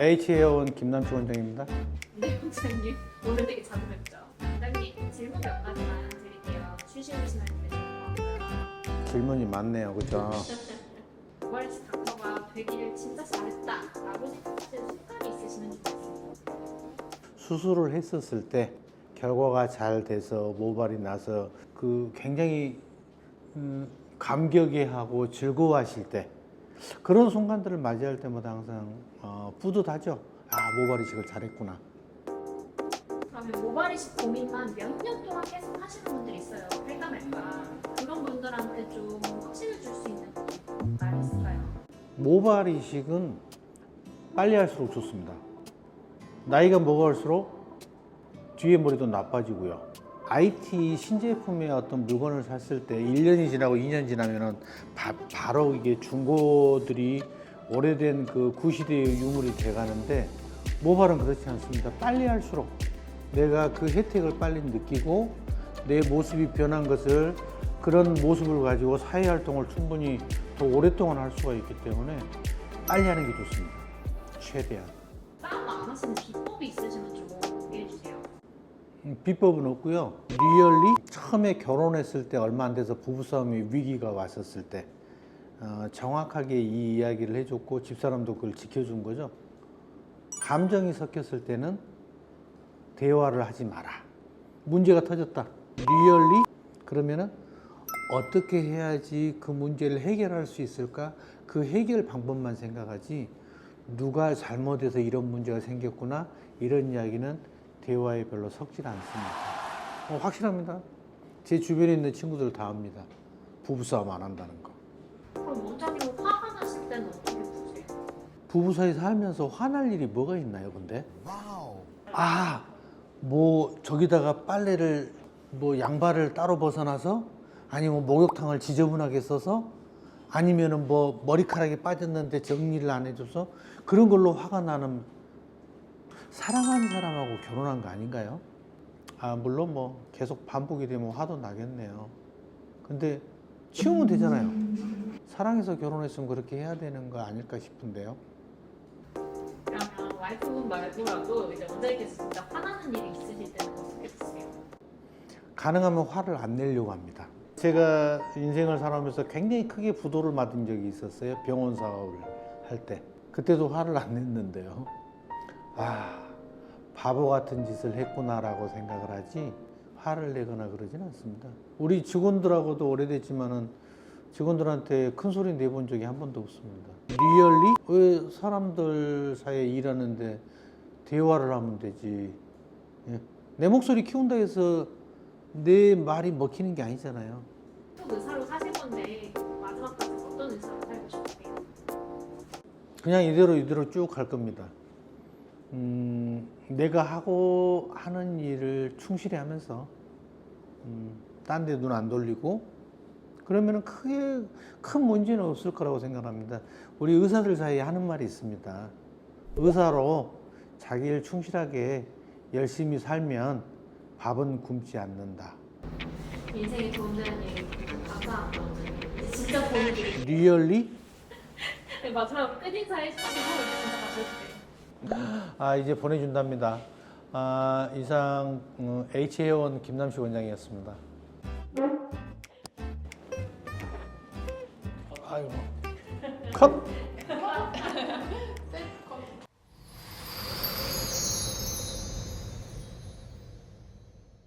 H에어원 김남주 원장입니다. 네, 원장님. 오늘 되게 자주 뵙죠. 원장님, 질문 몇 가지만 드릴게요. 되는 것 같고요. 질문이 많네요, 그죠? 모발이식 닥터가 되기를 진짜 잘했다 라고 생각하시는 순간이 있으시면 좋겠습니다. 수술을 했었을 때 결과가 잘 돼서 모발이 나서 그 굉장히 음, 감격해하고 즐거워하실 때 그런 순간들을 맞이할 때마다 항상 어, 뿌듯하죠. 아 모발 이식을 잘했구나. 그러면 모발 이식 고민만 몇 년 동안 계속 하시는 분들이 있어요. 할까 말까. 그런 분들한테 좀 확신을 줄 수 있는 말이 있을까요? 모발 이식은 빨리 할수록 좋습니다. 나이가 먹을수록 뒤에 머리도 나빠지고요. IT 신제품의 어떤 물건을 샀을 때 1년이 지나고 2년 지나면은 바, 바로 이게 중고들이 오래된 그 구시대의 유물이 돼가는데 모발은 그렇지 않습니다. 빨리 할수록 내가 그 혜택을 빨리 느끼고 내 모습이 변한 것을 그런 모습을 가지고 사회 활동을 충분히 더 오랫동안 할 수가 있기 때문에 빨리 하는 게 좋습니다. 최대한. 비법은 없고요. 리얼리 처음에 결혼했을 때 얼마 안 돼서 부부싸움이 위기가 왔었을 때 어, 정확하게 이 이야기를 해줬고 집사람도 그걸 지켜준 거죠. 감정이 섞였을 때는 대화를 하지 마라. 문제가 터졌다. 리얼리 그러면은 어떻게 해야지 그 문제를 해결할 수 있을까? 그 해결 방법만 생각하지 누가 잘못해서 이런 문제가 생겼구나 이런 이야기는 대화에 별로 섞질 않습니다. 어, 확실합니다. 제 주변에 있는 친구들 다 압니다. 부부싸움 안 한다는 거. 그럼 원장님 화가 나실 때는 어떻게 푸세요? 부부 사이 살면서 화날 일이 뭐가 있나요, 근데? 아, 뭐 저기다가 빨래를 뭐 양발을 따로 벗어나서 아니면 목욕탕을 지저분하게 써서 아니면은 뭐 머리카락이 빠졌는데 정리를 안 해줘서 그런 걸로 화가 나는 사랑하는 사람하고 결혼한 거 아닌가요? 아, 물론 뭐 계속 반복이 되면 화도 나겠네요. 근데 치우면 되잖아요. 사랑해서 결혼했으면 그렇게 해야 되는 거 아닐까 싶은데요. 그러면 와이프분 말고라도 이제 원장님께서 진짜 화나는 일이 있으실 때는 어떻게 푸세요? 가능하면 화를 안 내려고 합니다. 제가 인생을 살아오면서 굉장히 크게 부도를 맞은 적이 있었어요. 병원 사업을 할 때. 그때도 화를 안 냈는데요. 아, 바보 같은 짓을 했구나라고 생각을 하지 화를 내거나 그러진 않습니다. 우리 직원들하고도 오래됐지만은 직원들한테 큰 소리 내본 적이 한 번도 없습니다. 리얼리? 왜 사람들 사이에 일하는데 대화를 하면 되지. 예. 내 목소리 키운다 해서 내 말이 먹히는 게 아니잖아요. 또 의사로 사실 건데 마지막까지 어떤 의사로 살고 싶으세요? 그냥 이대로 이대로 쭉 갈 겁니다. 음, 내가 하고 하는 일을 충실히 하면서 음, 딴 데 눈 안 돌리고 그러면은 크게 큰 문제는 없을 거라고 생각합니다. 우리 의사들 사이에 하는 말이 있습니다. 의사로 자기 일 충실하게 열심히 살면 밥은 굶지 않는다. 인생에 도움되는 감사합니다 이제 진짜 보내드릴게요 리얼리? 네, 마지막 끝인사 해주시고 진짜 가셔도 돼요 아 이제 보내준답니다. 아 이상 음, H회원 김남식 원장이었습니다. 아이고 컷.